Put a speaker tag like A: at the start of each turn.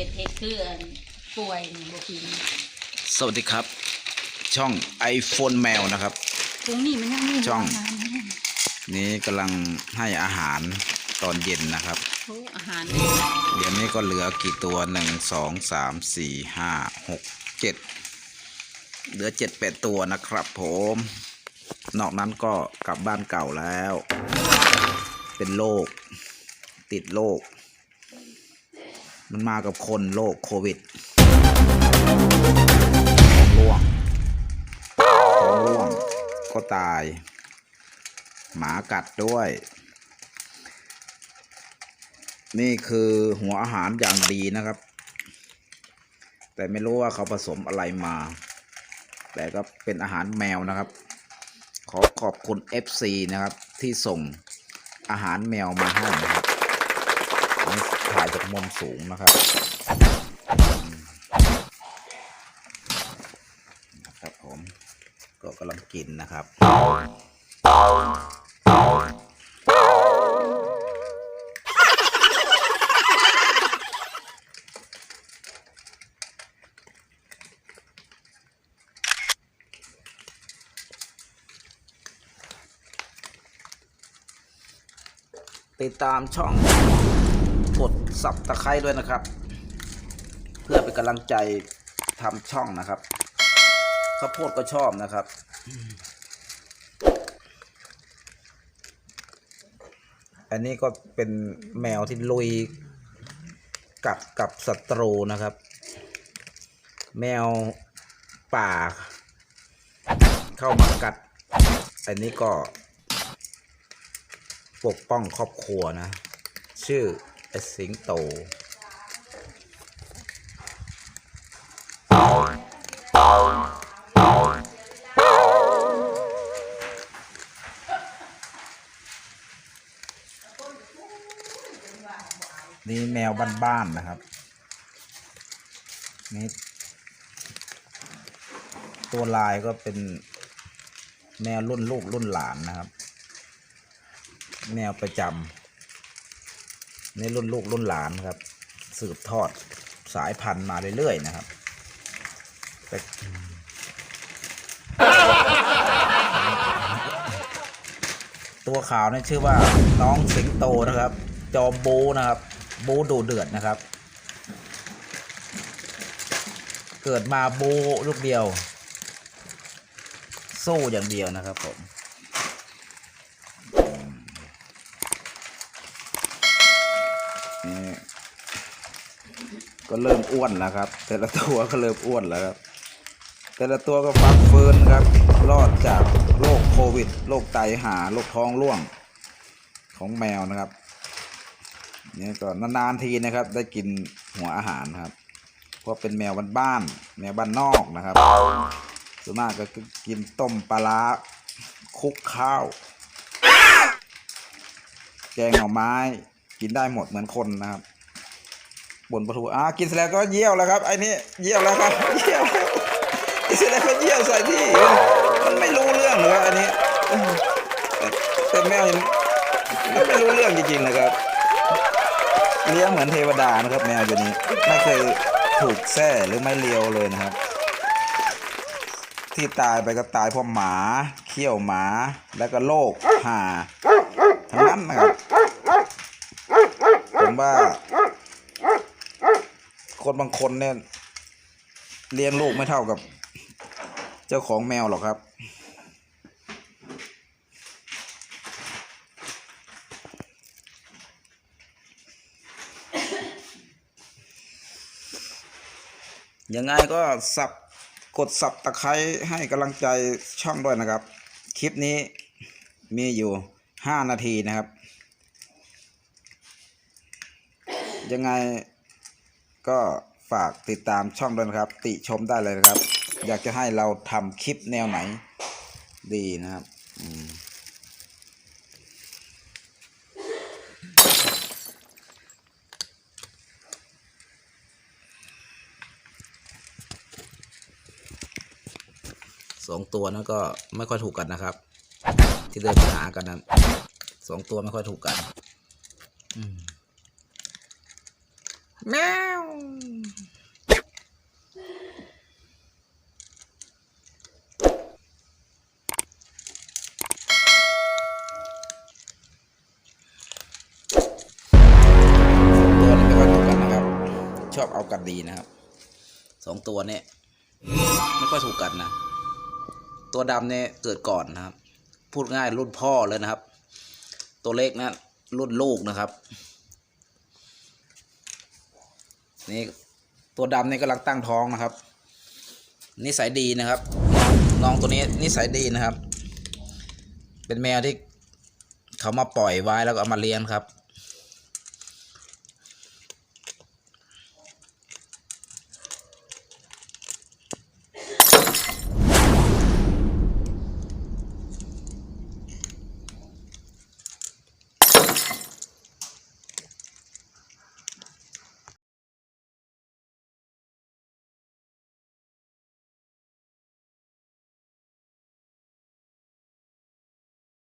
A: ฮ็ดเฮ็ดคืออันป่วยนี่บ่กิน
B: สวัสดีครับ ช่อง iPhone แมวนะครับ
A: ตรงนี้มันยังมี
B: ช่องา
A: หารนะ
B: นี้กำลังให้อาหารตอนเย็นนะครับ
A: โอ้อาหาร
B: เดี๋ยวนี้ก็เหลือกี่ตัวหนึ่งสองสามสี่ห้าหกเจ็ดเหลือเจ็ดแปดตัวนะครับผม นอกนั้นก็กลับบ้านเก่าแล้ว เป็นโรคติดโรค มันมากับคนโรคโควิดท้องร่วงท้องร่วงก็ตาย หมากัดด้วย นี่คือหัวอาหารอย่างดีนะครับ แต่ไม่รู้ว่าเขาผสมอะไรมา แต่ก็เป็นอาหารแมวนะครับ ขอขอบคุณ FC นะครับ ที่ส่งอาหารแมวมาให้นะครับ ถ่ายจากมุมสูงนะครับนะครับผมก็กำลังกินนะครับติดตามช่อง กดสับตะไคร้ด้วยนะครับ เพื่อเป็นกำลังใจทำช่องนะครับข้าวโพดก็ชอบนะครับอันนี้ก็เป็นแมวที่ลุยกัดกับศัตรูนะครับ แมวป่า เข้ามากัด อันนี้ก็ ปกป้องครอบครัวนะ ชื่อ ไอสิงโตนี่แมวบ้านๆนะครับ นี่ ตัวลายก็เป็นแมวรุ่นลูกรุ่นหลานนะครับแนวประจำ ในรุ่นลูกรุ่นหลานครับ สืบทอดสายพันธุ์มาเรื่อยๆนะครับแต่ตัวขาวนี่ชื่อว่าน้องสิงโตนะครับ จอมบูนะครับ บูดูเดือดนะครับ เกิดมาบูลูกเดียว สู้อย่างเดียวนะครับผม ก็เริ่มอ้วนแล้วครับ แต่ละตัวก็เริ่มอ้วนแล้วครับ แต่ละตัวก็ฟักเฟื้นครับ รอดจากโรคโควิดโรคไตหาโรคท้องร่วงของแมวนะครับนี่ก็นานๆทีนะครับ ได้กินหัวอาหารครับ เพราะเป็นแมวบ้านๆแมวบ้านนอกนะครับส่วนมากก็กินต้มปลาร้าคุกข้าว แกงหน่อไม้กินได้หมดเหมือนคนนะครับ บนประตูอ่ากินเสร็จแล้วก็เยี่ยวแล้วครับไอ้นี่เยี่ยวแล้วครับเยี่ยวกินเสร็จแล้วก็เยี่ยวใส่ที่มันไม่รู้เรื่องเลยอันนี้เออแต่แต่แมวมันไม่รู้เรื่องจริงๆนะครับเลี้ยงเหมือนเทวดานะครับ แมวตัวนี้ไม่เคยถูกแส้หรือไม่เลียวเลยนะครับ ที่ตายไปก็ตายเพราะหมาเขี้ยวหมาแล้วก็โรคห่าทั้งนั้นนะครับผมว่า คนบางคนเนี่ยเลี้ยงลูกไม่เท่ากับ เจ้าของแมวหรอกครับ ยังไงก็สับกดสับตะไคร้ให้กำลังใจช่องด้วยนะครับ คลิปนี้มีอยู่ห้านาทีนะครับ ยังไง ก็ฝากติดตามช่องด้วยนะครับ ติชมได้เลยนะครับ อยากจะให้เราทำคลิปแนวไหน ดีนะครับสองตัวนั้นก็ไม่ค่อยถูกกันนะครับ ที่เดินหากันนั้นสองตัวไม่ค่อยถูกกัน อืม แมวตัวนี้ไม่ค่อยถูกกันนะครับชอบเอากันดีนะครับสองตัวเนี่ยไม่ค่อยถูกกันนะ ตัวดำเนี่ยเกิดก่อนนะครับ พูดง่ายรุ่นพ่อเลยนะครับ ตัวเล็กนะรุ่นลูกนะครับ นี่ตัวดำนี่กำลังตั้งท้องนะครับ นิสัยดีนะครับ น้องตัวนี้นิสัยดีนะครับ เป็นแมวที่เขามาปล่อยไว้แล้วก็เอามาเลี้ยงครับ